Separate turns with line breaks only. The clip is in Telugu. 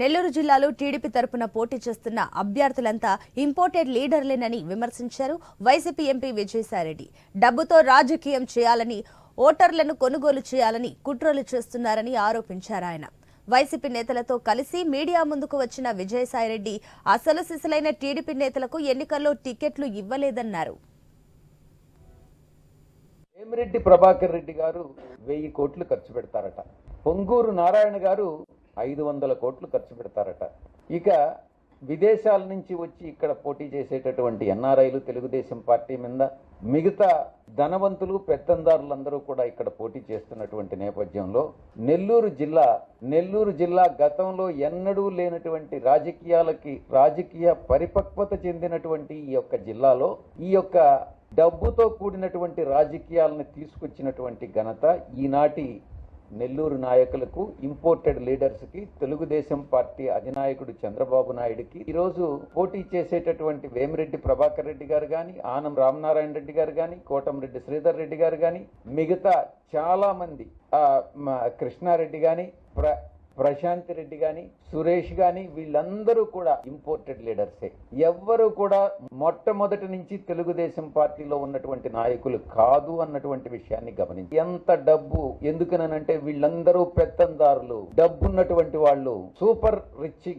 నెల్లూరు జిల్లాలో టీడీపీ తరపున పోటీ చేస్తున్న అభ్యర్థులంతా ఇంపోర్టెడ్ లీడర్లేనని విమర్శించారు వైసీపీ ఎంపీ విజయసాయిరెడ్డి. డబ్బుతో రాజకీయం చేయాలని ఓటర్లను కొనుగోలు చేయాలని కుట్రలు చేస్తున్నారని ఆరోపించారు ఆయన. వైసీపీ నేతలతో కలిసి మీడియా ముందుకు వచ్చిన విజయసాయిరెడ్డి అసలు సిసలైన టీడీపీ నేతలకు ఎన్నికల్లో టికెట్లు ఇవ్వలేదన్నారు.
వేమిరెడ్డి ప్రభాకర్ రెడ్డి గారు వెయ్యి కోట్లు ఖర్చు పెడతారట. పొంగూరు నారాయణ గారు ఐదు వందల కోట్లు ఖర్చు పెడతారట. ఇక విదేశాల నుంచి వచ్చి ఇక్కడ పోటీ చేసేటటువంటి ఎన్ఆర్ఐలు తెలుగుదేశం పార్టీ మీద మిగతా ధనవంతులు పెత్తందారులందరూ కూడా ఇక్కడ పోటీ చేస్తున్నటువంటి నేపథ్యంలో నెల్లూరు జిల్లా నెల్లూరు జిల్లా గతంలో ఎన్నడూ లేనటువంటి రాజకీయాలకి రాజకీయ పరిపక్వత చెందినటువంటి ఈ యొక్క జిల్లాలో ఈ యొక్క డబ్బుతో కూడినటువంటి రాజకీయాలను తీసుకొచ్చినటువంటి ఘనత ఈనాటి నెల్లూరు నాయకులకు ఇంపోర్టెడ్ లీడర్స్కి తెలుగుదేశం పార్టీ అధినాయకుడు చంద్రబాబు నాయుడుకి ఈరోజు పోటీ చేసేటటువంటి వేమిరెడ్డి ప్రభాకర్ రెడ్డి గారు కానీ ఆనం రామనారాయణ రెడ్డి గారు కానీ కోటంరెడ్డి శ్రీధర్ రెడ్డి గారు కానీ మిగతా చాలామంది కృష్ణారెడ్డి కానీ ప్ర ప్రశాంత్ రెడ్డి గాని సురేష్ గాని వీళ్ళందరూ కూడా ఇంపోర్టెడ్ లీడర్సే. ఎవ్వరూ కూడా మొట్టమొదటి నుంచి తెలుగుదేశం పార్టీలో ఉన్నటువంటి నాయకులు కాదు అన్నటువంటి విషయాన్ని గమనించి ఎంత డబ్బు ఎందుకనంటే వీళ్ళందరూ పెత్తందారులు డబ్బున్నటువంటి వాళ్ళు సూపర్ రిచ్